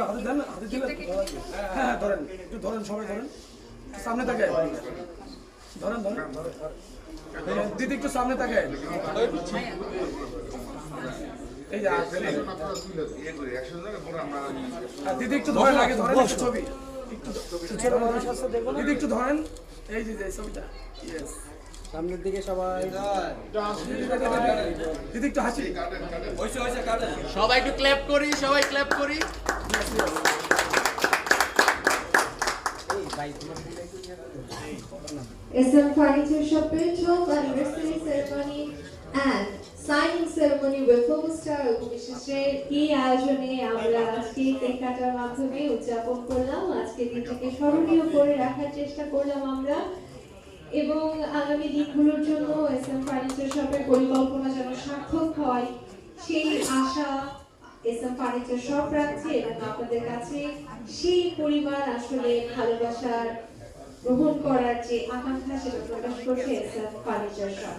হাতে দেন হাতে দিলেন হ্যাঁ হ্যাঁ ধরেন একটু ধরেন সবাই ধরেন। সামনে তাকে ধরেন ধরেন দিদি একটু সামনে তাকে এই যে আর দিদি একটু ধরেন আগে ধরেন ছবি। একটু দিদি একটু ধরেন। এই যে ছবিটা. সামনের দিকে সবাই। দিদি একটু হাসি। সবাই একটু ক্ল্যাপ করি সবাই ক্ল্যাপ করি। SM Furniture Shopের 12th anniversary ceremony and signing ceremony with full star উপবিশেষের এই আয়োজনে আমরা আজকে কেক মাধ্যমে উদযাপন করলাম। আজকে দিনটিকে স্মরণীয় করে রাখার চেষ্টা করলাম আমরা। এবং আগামী দিনগুলোর জন্য এসএম ফার্নিচার শপের পরিকল্পনা যেন সার্থক হয়, সেই আশা এসএম ফার্নিচার শপ রাখছে এবং আপনাদের কাছে সেই পরিমাণ আসলে ভালোবাসার গ্রহণ করার যে আকাঙ্ক্ষা সেটা প্রকাশ করছে এসএম ফার্নিচার শপ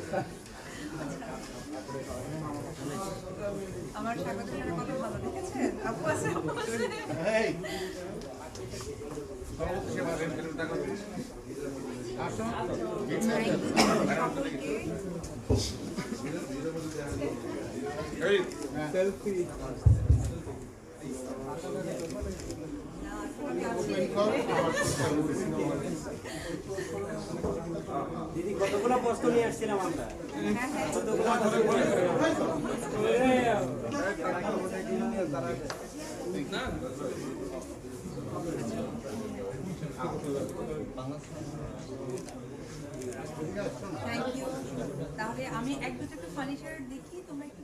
আমার স্বাগত জানার কত ভালো দেখেছেন আপু আছে আপু আছে। দিদি, কতগুলো বস্তু নিয়ে আসছিলাম আমরা? তাহলে আমি এক দুটো একটু ফার্নিচার দেখি, তোমরা একটু